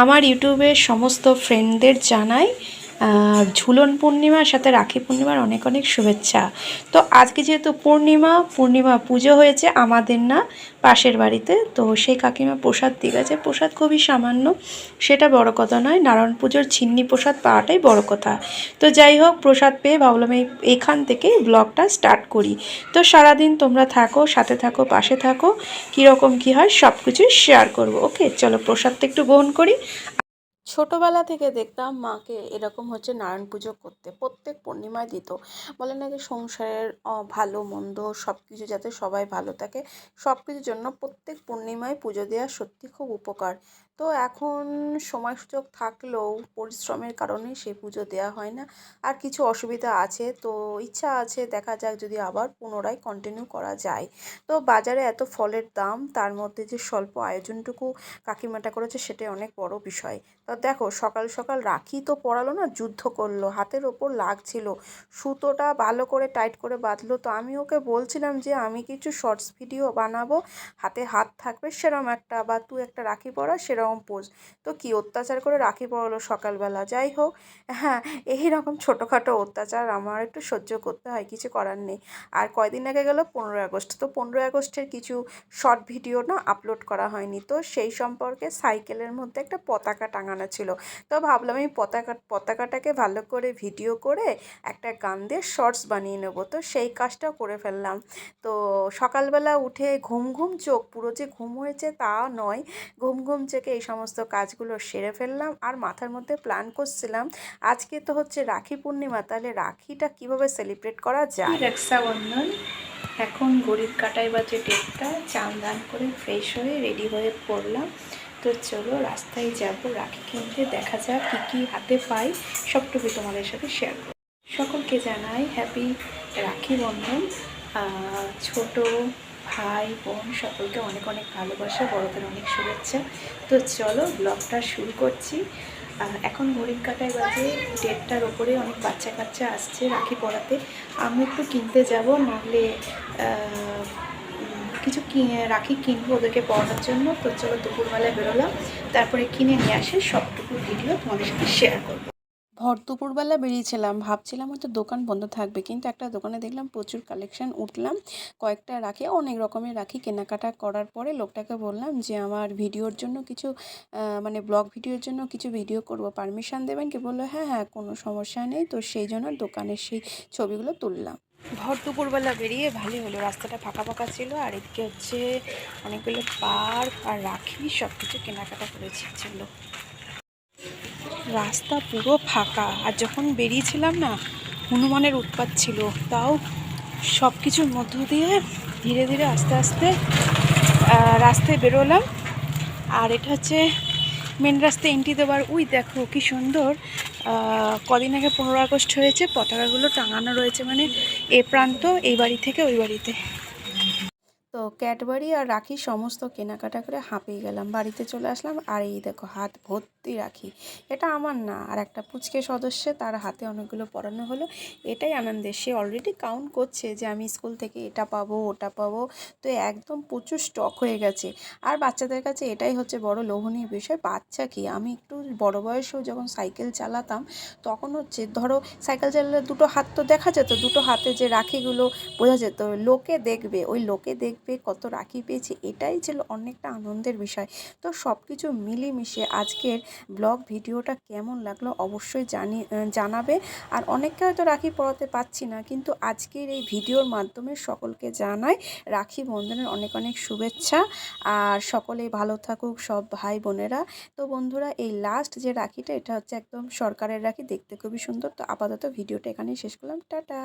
আমার ইউটিউবের সমস্ত ফ্রেন্ডদের জানাই ঝুলন পূর্ণিমার সাথে রাখি পূর্ণিমার অনেক অনেক শুভেচ্ছা। তো আজকে যেহেতু পূর্ণিমা পূর্ণিমা পুজো হয়েছে আমাদের না পাশের বাড়িতে, তো সেই কাকিমা প্রসাদ দিয়ে গেছে প্রসাদ খুবই সামান্য, সেটা বড় কথা নয়। নারায়ণ পুজোর ছিন্নি প্রসাদ পাওয়াটাই বড় কথা। তো যাই হোক, প্রসাদ পেয়ে ভাবলাম এই এখান থেকেই ব্লগটা স্টার্ট করি। তো সারাদিন তোমরা থাকো, সাথে থাকো, পাশে থাকো। কীরকম কী হয় সব কিছুই শেয়ার করব। ওকে, চলো প্রসাদটা একটু গ্রহণ করি। ছোটবেলা থেকে দেখতাম মাকে এরকম হচ্ছে নারায়ণ পুজো করতে। প্রত্যেক পূর্ণিমায় দিত। বলে নাকি সংসারের ভালো, মন্দ সব কিছু যাতে সবাই ভালো থাকে সব কিছুর জন্য প্রত্যেক পূর্ণিমায় পুজো দেওয়া সত্যি খুব উপকার। তো এখন সময় সুযোগ থাকলেও পরিশ্রমের কারণে সে পুজো দেওয়া হয় না। আর কিছু অসুবিধা আছে, তো ইচ্ছা আছে দেখা যাক যদি আবার পুনরায় কন্টিনিউ করা যায়। তো বাজারে এত ফলের দাম, তার মধ্যে যে স্বল্প আয়োজনটুকু কাকিমাটা করেছে সেটাই অনেক বড় বিষয়। তা দেখো, সকাল সকাল রাখি তো পরালো না, যুদ্ধ করল, হাতের ওপর লাগছিল, সুতোটা ভালো করে টাইট করে বাঁধলো। তো আমি ওকে বলছিলাম যে, আমি কিছু শর্টস ভিডিও বানাবো, হাতে হাত থাকবে সেরম একটা বা তুই একটা রাখি পরা সেরকম পোজ। তো কি অত্যাচার করে রাখি পরালো সকালবেলা? যাই হোক হ্যাঁ এই রকম ছোটোখাটো অত্যাচার আমার একটু সহ্য করতে হয়, কিছু করার নেই। আর কয়দিন আগে গেল পনেরোই আগস্ট। তো পনেরোই আগস্টের কিছু শর্ট ভিডিও না আপলোড করা হয়নি। তো সেই সম্পর্কে সাইকেলের মধ্যে একটা পতাকা টাঙানো ছিল। তো ভাবলাম এই পতাকা, পতাকাটাকে ভালো করে ভিডিও করে একটা গান দিয়ে শর্টস বানিয়ে নেব। তো সেই কাজটাও করে ফেললাম। তো সকালবেলা উঠে ঘুম ঘুম চোখ, পুরো যে ঘুম হয়েছে তা নয়, ঘুম ঘুম চোখে এই সমস্ত কাজগুলো সেরে ফেললাম আর মাথার মধ্যে প্ল্যান করছিলাম। আজকে তো হচ্ছে রাখি পূর্ণিমা, তাহলে রাখিটা কীভাবে সেলিব্রেট করা যায়? রক্ষাবন্ধন, এখন গরিব কাটাই বাজে ডেটটা চান দান করে ফ্রেশ হয়ে রেডি হয়ে পড়লাম। তো চলো রাস্তায় যাব, রাখি কিনতে, দেখা যাক কী কী হাতে পাই সবটুকু তোমাদের সাথে শেয়ার করব। সকলকে জানাই হ্যাপি রাখি বন্ধন ছোট ভাই, বোন সকলকে অনেক অনেক ভালোবাসা, বড়দের অনেক শুভেচ্ছা। তো চলো ব্লগটা শুরু করছি। এখন ঘড়ির কাটায় বাজে দেড়টার ওপরে অনেক বাচ্চা কাচ্চা আসছে রাখি পড়াতে। আমি একটু কিনতে যাব, নাহলে কিছু রাখি কিনবো ওদেরকে পড়ানোর জন্য। তো চলো দুপুরবেলায় বেরোলাম। তারপরে কিনে নিয়ে আসে সবটুকু ভিডিও তোমাদের সাথে শেয়ার করব। ভর দুপুরবেলা বেরিয়েছিলাম। ভাবছিলাম হয়তো দোকান বন্ধ থাকবে, কিন্তু একটা দোকানে দেখলাম প্রচুর কালেকশন উঠলাম। কয়েকটা রাখি, অনেক রকমের রাখি কেনাকাটা করার পরে লোকটাকে বললাম যে, আমার ভিডিওর জন্য কিছু মানে ব্লগ ভিডিওর জন্য কিছু ভিডিও করব। পারমিশন দেবেন? কি বলল হ্যাঁ হ্যাঁ কোনো সমস্যা নেই। তো সেই জন্য দোকানের সেই ছবিগুলো তুললাম। ভর দুপুরবেলা বেরিয়ে ভালোই হলো। রাস্তাটা ফাঁকা ফাঁকা ছিল, আর এদিকে হচ্ছে অনেকগুলো পার্ক আর রাখি সব কিছু কেনাকাটা করেছি। চলো। রাস্তা পুরো ফাঁকা। আর যখন বেরিয়েছিলাম না, হনুমানের উৎপাত ছিল। তাও সব কিছুর মধ্য দিয়ে ধীরে ধীরে আস্তে আস্তে রাস্তায় বেরোলাম। আর এটা হচ্ছে মেন রাস্তায় এন্ট্রি দেওয়ার, উই দেখো কি সুন্দর। কদিন আগে পনেরো আগস্ট হয়েছে, পতাকাগুলো টাঙানো রয়েছে মানে এ প্রান্ত, এই বাড়ি থেকে ওই বাড়িতে। তো ক্যাডবারি আর রাখি সমস্ত কেনাকাটা করে হাঁপিয়ে গেলাম। বাড়িতে চলে আসলাম আর এই দেখো হাত ভর্তি রাখি। এটা আমার না, আর একটা পুচকে সদস্য, তার হাতে অনেকগুলো পড়ানো হলো। এটাই আনন্দের। সে অলরেডি কাউন্ট করছে যে আমি স্কুল থেকে এটা পাবো, ওটা পাবো। তো একদম প্রচুর স্টক হয়ে গেছে। আর বাচ্চাদের কাছে এটাই হচ্ছে বড় লোভনীয় বিষয়, বাচ্চা কি? আমি একটু বড় বয়সেও যখন সাইকেল চালাতাম, তখন হচ্ছে ধরো সাইকেল চালালে দুটো হাত তো দেখা যেত, দুটো হাতে যে রাখিগুলো বোঝা যেত, লোকে দেখবে। ওই লোকে দেখবে কত রাখি পেয়েছি, এটাই ছিল অনেকটা আনন্দের বিষয়। তো সব কিছু মিলেমিশে আজকের ব্লগ ভিডিওটা কেমন লাগল অবশ্যই জানি জানাবে। আর অনেককে হয়তো রাখি পড়াতে পারছি না, কিন্তু আজকের এই ভিডিওর মাধ্যমে সকলকে জানাই রাখি বন্ধনের অনেক অনেক শুভেচ্ছা। আর সকলেই ভালো থাকুক সব ভাই বোনেরা। তো বন্ধুরা, এই লাস্ট যে রাখিটা, এটা হচ্ছে একদম সরকারের রাখি, দেখতে খুবই সুন্দর। তো আপাতত ভিডিওটা এখানেই শেষ করলাম। টাটা!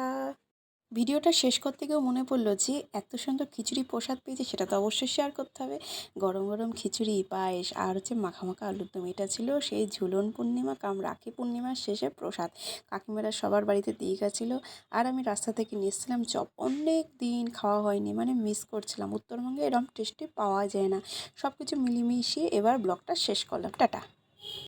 ভিডিওটা শেষ করতে গিয়েও মনে পড়ল যে, এত সুন্দর খিচুড়ি প্রসাদ পেয়েছি, সেটা তো অবশ্যই শেয়ার করতে হবে। গরম গরম খিচুড়ি, পায়েস আর হচ্ছে মাখা মাখা আলুর দম, এটা ছিল সেই ঝুলন পূর্ণিমা, কাম রাখি পূর্ণিমার শেষে প্রসাদ। কাকিমারা সবার বাড়িতে দিয়ে গেছিল আর আমি রাস্তা থেকে নিয়েছিলাম চপ। অনেক দিন খাওয়া হয়নি মানে মিস করছিলাম। উত্তরবঙ্গে এরকম টেস্টি পাওয়া যায় না। সব কিছু মিলিমিশিয়ে এবার ব্লগটা শেষ করলাম। টাটা।